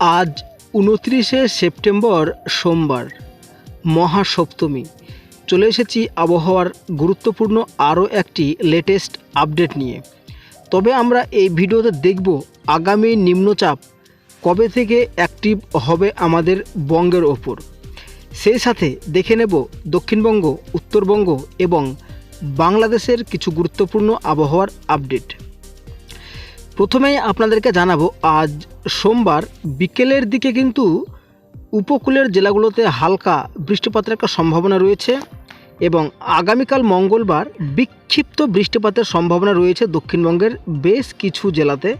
আজ উনত্রিশে সেপ্টেম্বর সোমবার, মহাসপ্তমী। চলে এসেছি আবহাওয়ার গুরুত্বপূর্ণ আরও একটি লেটেস্ট আপডেট নিয়ে। তবে আমরা এই ভিডিওতে দেখব আগামী নিম্নচাপ কবে থেকে অ্যাক্টিভ হবে আমাদের বঙ্গের ওপর। সেই সাথে দেখে নেব দক্ষিণবঙ্গ, উত্তরবঙ্গ এবং বাংলাদেশের কিছু গুরুত্বপূর্ণ আবহাওয়ার আপডেট প্রথমেই আপনাদেরকে জানাব, আজ সোমবার বিকেলের দিকে কিন্তু উপকূলের জেলাগুলোতে হালকা বৃষ্টিপাতের একটা সম্ভাবনা রয়েছে এবং আগামীকাল মঙ্গলবার বিক্ষিপ্ত বৃষ্টিপাতের সম্ভাবনা রয়েছে দক্ষিণবঙ্গের বেশ কিছু জেলাতে।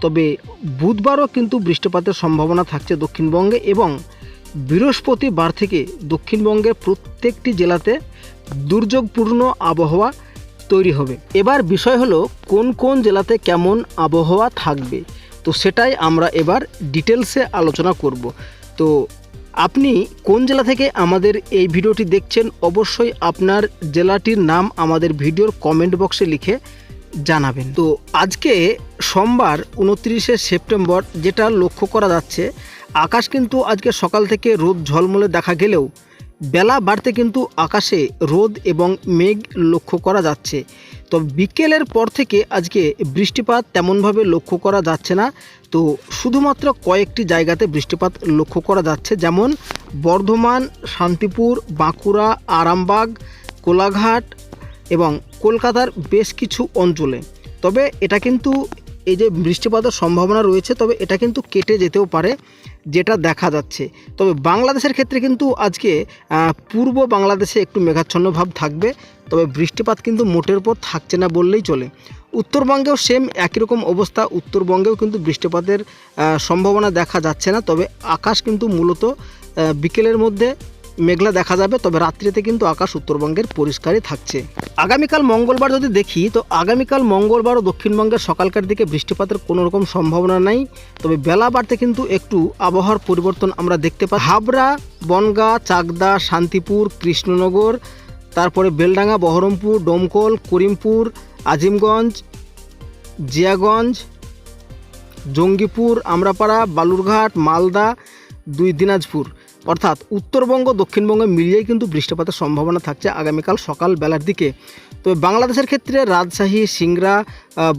তবে বুধবারও কিন্তু বৃষ্টিপাতের সম্ভাবনা থাকছে দক্ষিণবঙ্গে এবং বৃহস্পতিবার থেকে দক্ষিণবঙ্গের প্রত্যেকটি জেলাতে দুর্যোগপূর্ণ আবহাওয়া তৈরি হবে। এবার বিষয় হলো, কোন কোন জেলাতে কেমন আবহাওয়া থাকবে? তো সেটাই আমরা এবার ডিটেলসে আলোচনা করব। তো আপনি কোন জেলা থেকে আমাদের এই ভিডিওটি দেখছেন, অবশ্যই আপনার জেলাটির নাম আমাদের ভিডিওর কমেন্ট বক্সে লিখে জানাবেন। তো আজকে সোমবার উনত্রিশে সেপ্টেম্বর যেটা লক্ষ্য করা যাচ্ছে, আকাশ কিন্তু আজকে সকাল থেকে রোদ ঝলমলে দেখা গেলেও বেলা বাড়তে কিন্তু আকাশে রোদ এবং মেঘ লক্ষ্য করা যাচ্ছে। তো বিকেলের পর থেকে আজকে বৃষ্টিপাত তেমনভাবে লক্ষ্য করা যাচ্ছে না। তো শুধুমাত্র কয়েকটি জায়গাতে বৃষ্টিপাত লক্ষ্য করা যাচ্ছে, যেমন বর্ধমান, শান্তিপুর, বাঁকুড়া, আরামবাগ, কোলাঘাট এবং কলকাতার বেশ কিছু অঞ্চলে। তবে এটা কিন্তু এই যে বৃষ্টিপাতের সম্ভাবনা রয়েছে, তবে এটা কিন্তু কেটে যেতেও পারে। যেটা দেখা যাচ্ছে। তবে বাংলাদেশের ক্ষেত্রে কিন্তু আজকে পূর্ব বাংলাদেশে একটু মেঘাচ্ছন্ন ভাব থাকবে। তবে বৃষ্টিপাত কিন্তু মোটের পর থাকছে না বললেই চলে। উত্তরবঙ্গেও সেম একই রকম অবস্থা। উত্তরবঙ্গেও কিন্তু বৃষ্টিপাতের সম্ভাবনা দেখা যাচ্ছে না। তবে আকাশ কিন্তু মূলত বিকেলের মধ্যে মেঘলা দেখা যাবে, তবে রাত্রিতে কিন্তু আকাশ উত্তরবঙ্গের পরিষ্কারই থাকছে। আগামীকাল মঙ্গলবার যদি দেখি, তো আগামীকাল মঙ্গলবার ও দক্ষিণবঙ্গের সকালকার দিকে বৃষ্টিপাতের কোনো রকম সম্ভাবনা নাই, তবে বেলা বাড়তে কিন্তু একটু আবহাওয়ার পরিবর্তন আমরা দেখতে পাই হাবড়া, বনগা, চাকদা, শান্তিপুর, কৃষ্ণনগর, তারপরে বেলডাঙ্গা, বহরমপুর, ডোমকল, করিমপুর, আজিমগঞ্জ, জিয়াগঞ্জ, জঙ্গিপুর, আমরাপাড়া, বালুরঘাট, মালদা, দুই দিনাজপুর। অর্থাৎ উত্তরবঙ্গ, দক্ষিণবঙ্গে মিলিয়েই কিন্তু বৃষ্টিপাতের সম্ভাবনা থাকছে আগামীকাল সকাল বেলার দিকে। তবে বাংলাদেশের ক্ষেত্রে রাজশাহী, সিংড়া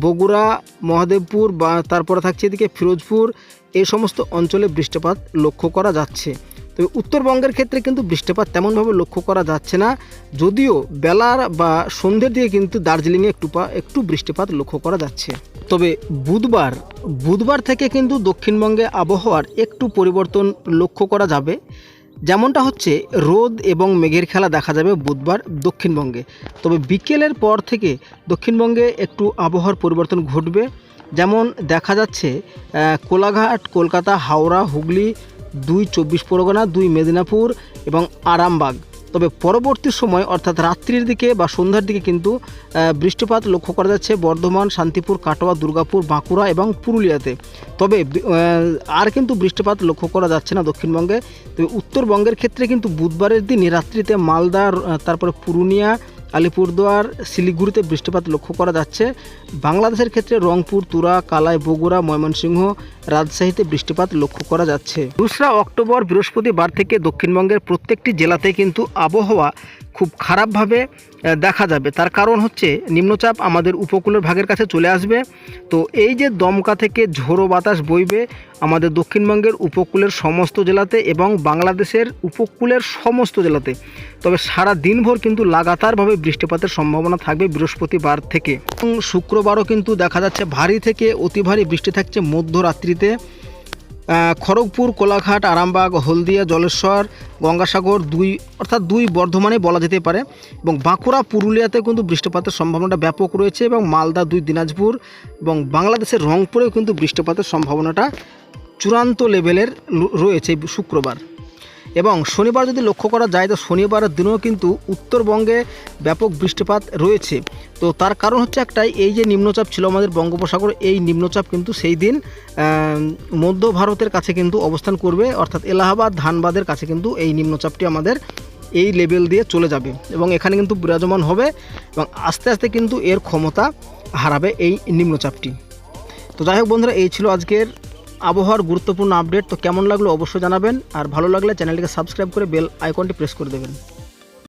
বগুড়া, মহাদেবপুর বা তারপরে থাকছে এদিকে ফিরোজপুর এই সমস্ত অঞ্চলে বৃষ্টিপাত লক্ষ্য করা যাচ্ছে। তবে উত্তরবঙ্গের ক্ষেত্রে কিন্তু বৃষ্টিপাত তেমনভাবে লক্ষ্য করা যাচ্ছে না, যদিও বেলার বা সন্ধ্যের দিকে কিন্তু দার্জিলিংয়ে একটু একটু বৃষ্টিপাত লক্ষ্য করা যাচ্ছে। তবে বুধবার বুধবার থেকে কিন্তু দক্ষিণবঙ্গে আবহাওয়ার একটু পরিবর্তন লক্ষ্য করা যাবে। যেমনটা হচ্ছে, রোদ এবং মেঘের খেলা দেখা যাবে বুধবার দক্ষিণবঙ্গে। তবে বিকেলের পর থেকে দক্ষিণবঙ্গে একটু আবহাওয়ার পরিবর্তন ঘটবে। যেমন দেখা যাচ্ছে কোলাঘাট, কলকাতা, হাওড়া, হুগলি, দুই চব্বিশ পরগনা, দুই মেদিনীপুর এবং আরামবাগ। তবে পরবর্তী সময়, অর্থাৎ রাত্রির দিকে বা সন্ধ্যার দিকে কিন্তু বৃষ্টিপাত লক্ষ্য করা যাচ্ছে বর্ধমান, শান্তিপুর, কাটোয়া, দুর্গাপুর, বাঁকুড়া এবং পুরুলিয়াতে। তবে আর কিন্তু বৃষ্টিপাত লক্ষ্য করা যাচ্ছে না দক্ষিণবঙ্গে। তবে উত্তরবঙ্গের ক্ষেত্রে কিন্তু বুধবারের দিন রাত্রিতে মালদা তারপরে পুরুলিয়া আলিপুরদুয়ার, শিলিগুড়িতে বৃষ্টিপাত লক্ষ্য করা যাচ্ছে। বাংলাদেশের ক্ষেত্রে রংপুর, তুরা, কালাই, বগুড়া, ময়মনসিংহ রাজশাহীতে বৃষ্টিপাত লক্ষ্য করা যাচ্ছে। দোসরা অক্টোবর বৃহস্পতিবার থেকে দক্ষিণবঙ্গের প্রত্যেকটি জেলাতে কিন্তু আবহাওয়া খুব খারাপভাবে দেখা যাবে। তার কারণ হচ্ছে, নিম্নচাপ আমাদের উপকূলের ভাগের কাছে চলে আসবে। তো এই যে দমকা থেকে ঝোড়ো বাতাস বইবে আমাদের দক্ষিণবঙ্গের উপকূলের সমস্ত জেলাতে এবং বাংলাদেশের উপকূলের সমস্ত জেলাতে, তবে সারা দিনভর কিন্তু লাগাতারভাবে বৃষ্টিপাতের সম্ভাবনা থাকবে বৃহস্পতিবার থেকে। এবং শুক্রবারও কিন্তু দেখা যাচ্ছে, ভারী থেকে অতি ভারী বৃষ্টি থাকছে মধ্যরাত্রিতে। খড়গপুর, কোলাঘাট, আরামবাগ, হলদিয়া, জলেশ্বর, গঙ্গাসাগর দুই, অর্থাৎ দুই বর্ধমানে বলা যেতে পারে এবং বাঁকুড়া, পুরুলিয়াতে কিন্তু বৃষ্টিপাতের সম্ভাবনাটা ব্যাপক রয়েছে এবং মালদা, দুই দিনাজপুর এবং বাংলাদেশের রংপুরেও কিন্তু বৃষ্টিপাতের সম্ভাবনাটা চূড়ান্ত লেভেলের রয়েছে শুক্রবার। এবং শনিবার যদি লক্ষ্য করা যায়, তো শনিবারের দিনেও কিন্তু উত্তরবঙ্গে ব্যাপক বৃষ্টিপাত রয়েছে। তো তার কারণ হচ্ছে একটাই, এই যে নিম্নচাপ ছিল আমাদের বঙ্গোপসাগর, এই নিম্নচাপ কিন্তু সেই দিন মধ্য ভারতের কাছে কিন্তু অবস্থান করবে, অর্থাৎ এলাহাবাদ, ধানবাদের কাছে কিন্তু এই নিম্নচাপটি আমাদের এই লেভেল দিয়ে চলে যাবে এবং এখানে কিন্তু বিরাজমান হবে এবং আস্তে আস্তে কিন্তু এর ক্ষমতা হারাবে এই নিম্নচাপটি। তো যাই হোক বন্ধুরা, এই ছিল আজকের আবহাওয়ার গুরুত্বপূর্ণ আপডেট তো কেমন লাগল অবশ্যই জানাবেন। আর ভালো লাগলে চ্যানেলটিকে সাবস্ক্রাইব করে বেল আইকনটি প্রেস করে দেবেন।